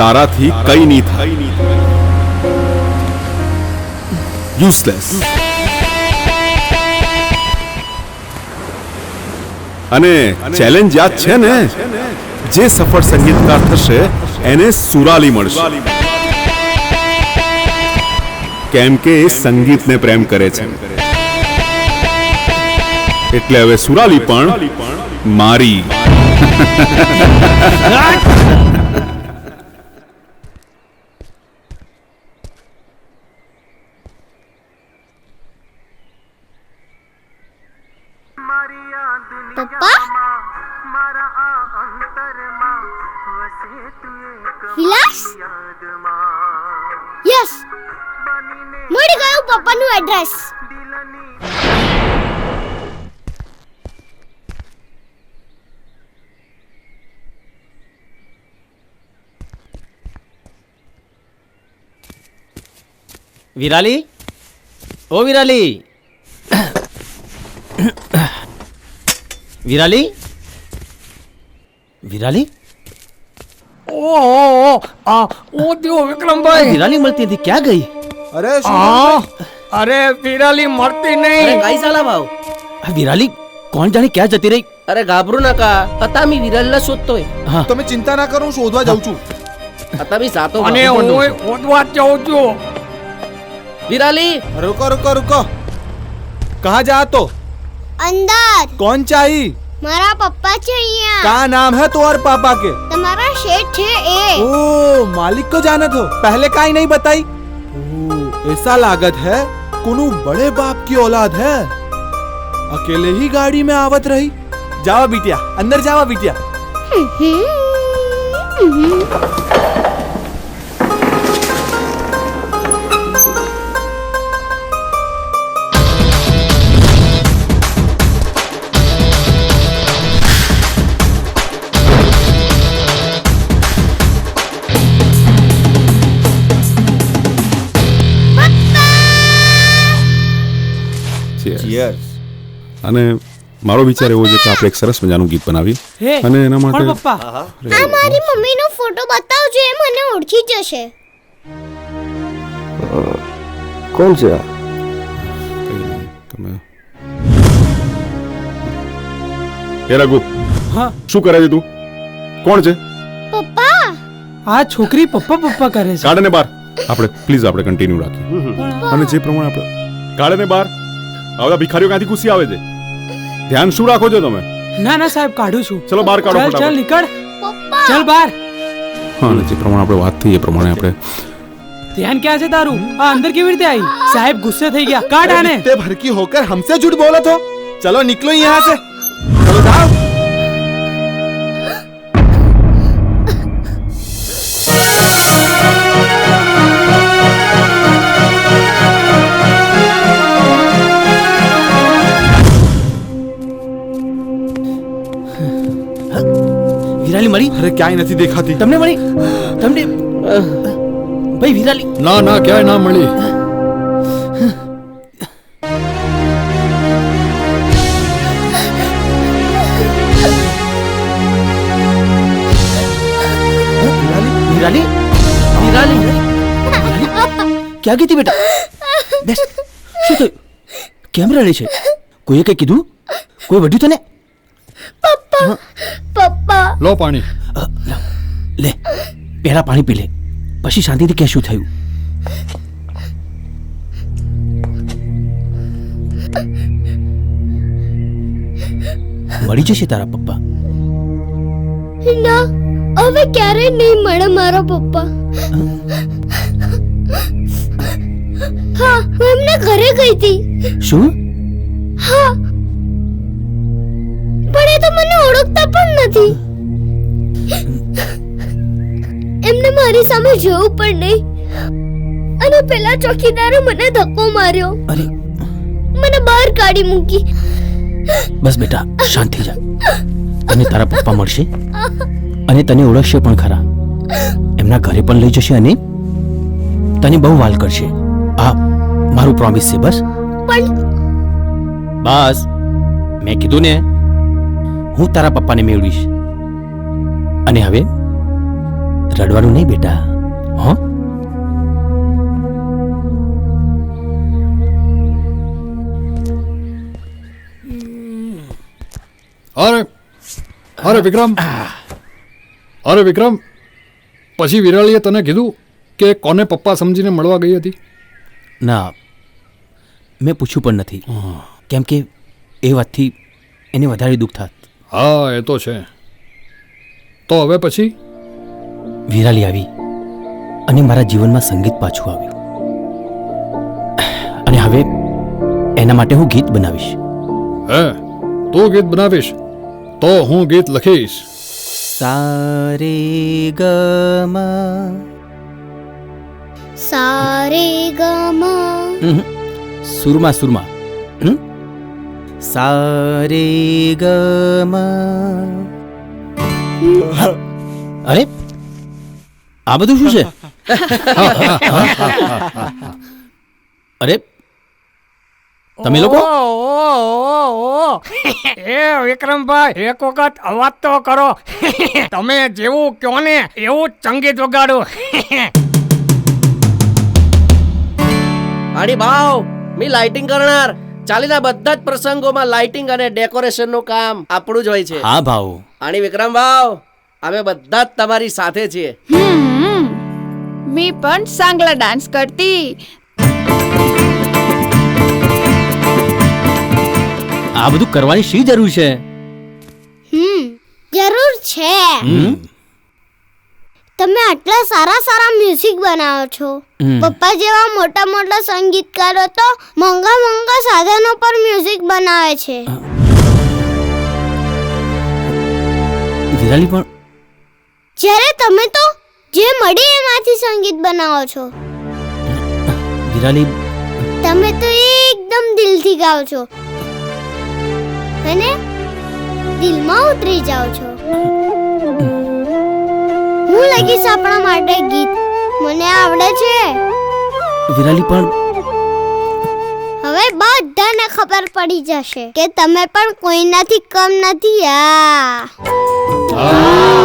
તારાથી કઈ નહીં થાય. યુઝલેસ અને ચેલેન્જ યાદ છે ને? જે સફળ સંગીતકાર થશે એને સુરાલી મળશે. કેમ કે એ સંગીતને પ્રેમ કરે છે. એટલે હવે સુરાલી પણ મારી. પપ્પા વિલાસ યસ મળી ગયું પપ્પાનું એડ્રેસ વિરાલી ઓ વિરાલી વિરાલી? વિરાલી? ઓ આ ઓ દેવો વિક્રમભાઈ. વિરાલી મળતી હતી. ક્યાં ગઈ? અરે અરે વિરાલી મળતી નહીં. કઈ સાલા ભાવ. વિરાલી કોણ જાણે ક્યાં જતી રહી? અરે ગાભરું ના કા. અતામી વિરલ ના શોધતો તમે ચિંતા ના કરો શોધવા જાઉં છું. અતામી સાતો અને હું શોધવા જાઉં છું. વિરાલી. રુકો રોકો રુકો. કહા જા તો. अंदर। कौन चाहिए? मारा पापा चाहिए। क्या नाम है तो और पापा के? तुम्हारा शेठ है ए ओ मालिक को जाने दो पहले का ही नहीं बताई? ऐसा लागत है कुनु बड़े बाप की औलाद है। अकेले ही गाड़ी में आवत रही। जावा बिटिया अंदर जावा बिटिया। हम्म, हम्म, हम्म। Cheers. અને મારો વિચાર એવો છે કે આપણે એક સરસ મજાનું ગીત બનાવીએ. અને એના માટે પપ્પા? આ મારી મમ્મીનો ફોટો બતાવજો એ મને ઓળખી જશે. કોણ છે આ? તમે એ રઘુ હા. શું કરે છે તું? કોણ છે? પપ્પા? આ છોકરી પપ્પા પપ્પા કરે છે. કાઢને બહાર આપણે પ્લીઝ આપણે કન્ટિન્યુ રાખીએ. અને જે પ્રમાણે આપણે કાઢને બહાર આવડા ભિખારીઓ ક્યાંથી ઘૂસી આવે છે? ધ્યાન શું રાખો છો તમે? ના ના સાહેબ કાઢું છું. ચલો બહાર કાઢો ચાલ ચાલ નીકળ. ચાલ બહાર. હા અને જે પ્રમાણે આપણે વાત થઈ એ પ્રમાણે આપણે ધ્યાન ક્યાં છે તારું? આ અંદર કેવી રીતે આવી? સાહેબ ગુસ્સે થઈ ગયા. કાઢ આને. તે ભરકી હોકર હમસે झूठ બોલો તો? ચલો નીકળો અહીંયા સે. ચલો જાઓ. મળી? મળી અરે ક્યાંય નથી દેખાતી. તમને મળી? તમને ભાઈ વિરાલી. ના ના ક્યાંય ના મળી. ક્યાં ગઈ બેટા? બેસ. શું થયું? કેમ રડે છે? કોઈએ કંઈ કીધું? કોઈ વઢ્યું તને? પપ્પા લો પાણી. લે પહેલા પાણી પી લે. પછી શાંતિથી કે શું થયું? મળી જશે તારા પપ્પા. ના હવે ક્યારેય નહીં મળે મારા પપ્પા. હા હું એમને ઘરે ગઈ હતી. શું? જોયું પણ નહીં. અને પેલા ચોકીદારે મને ધક્કો માર્યો. અરે. મને બહાર કાઢી મૂકી. બસ બેટા શાંતિ જા તને તારા પપ્પા મળશે. અને તને ઓળખશે પણ ખરા. એમના ઘરે પણ લઈ જશે અને તને બહુ વાલ કરશે. આ મારું પ્રોમિસ છે બસ. બસ. મેં કીધું ને હું તારા પપ્પાને મેળવીશ. અને હવે રડવાનું નહીં બેટા. હો? અરે અરે વિક્રમ. અરે વિક્રમ પછી વિરાળીએ તને કીધું કે કોને પપ્પા સમજીને મળવા ગઈ હતી? ના મેં પૂછ્યું પણ નથી. કેમ કે એ વાતથી એને વધારે દુઃખ થાત. હા એ તો છે. તો હવે પછી? વિરાલી આવી. અને મારા જીવનમાં સંગીત પાછું આવ્યું. અને હવે એના માટે હું ગીત બનાવીશ. હે તું ગીત બનાવીશ? તો હું ગીત લખીશ. સારે ગમ. સારે ગમા. સુરમા સુરમા? સારે ગમ. અરે આ બધું શું છે? અરે તમે લોકો? એ વિક્રમભાઈ એક વખત અવાજ તો કરો. તમે જેવું કહો ને એવું ચંગીત વગાડો અરે ભાવ મી લાઇટિંગ કરનાર. ચાલીના બધા જ પ્રસંગોમાં લાઇટિંગ અને ડેકોરેશનનું કામ આપણું જ હોય છે. હા ભાવ અને વિક્રમ ભાવ અમે બધા જ તમારી સાથે છીએ. मी पण चांगला डान्स करती આ બધું કરવાની શી જરૂર છે હમ જરૂર છે હમ? તમે આટલા સારા સારા મ્યુઝિક બનાવો છો હમ. પપ્પા જેવા મોટા મોટા સંગીતકારો તો મોંઘા મોંઘા સાધનો પર મ્યુઝિક બનાવે છે વિરાલી પણ જ્યારે તમે તો જે મળે એમાંથી સંગીત બનાવો છો. વિરાલી તમે તો એકદમ દિલથી ગાઓ છો. અને દિલમાં ઉતરી જાઓ છો. હું લખીશ આપણા માટે ગીત. મને આવડે છે. વિરાલી પણ હવે બધાને ખબર પડી જશે કે તમે પણ કોઈનાથી કમ નથી આ હા.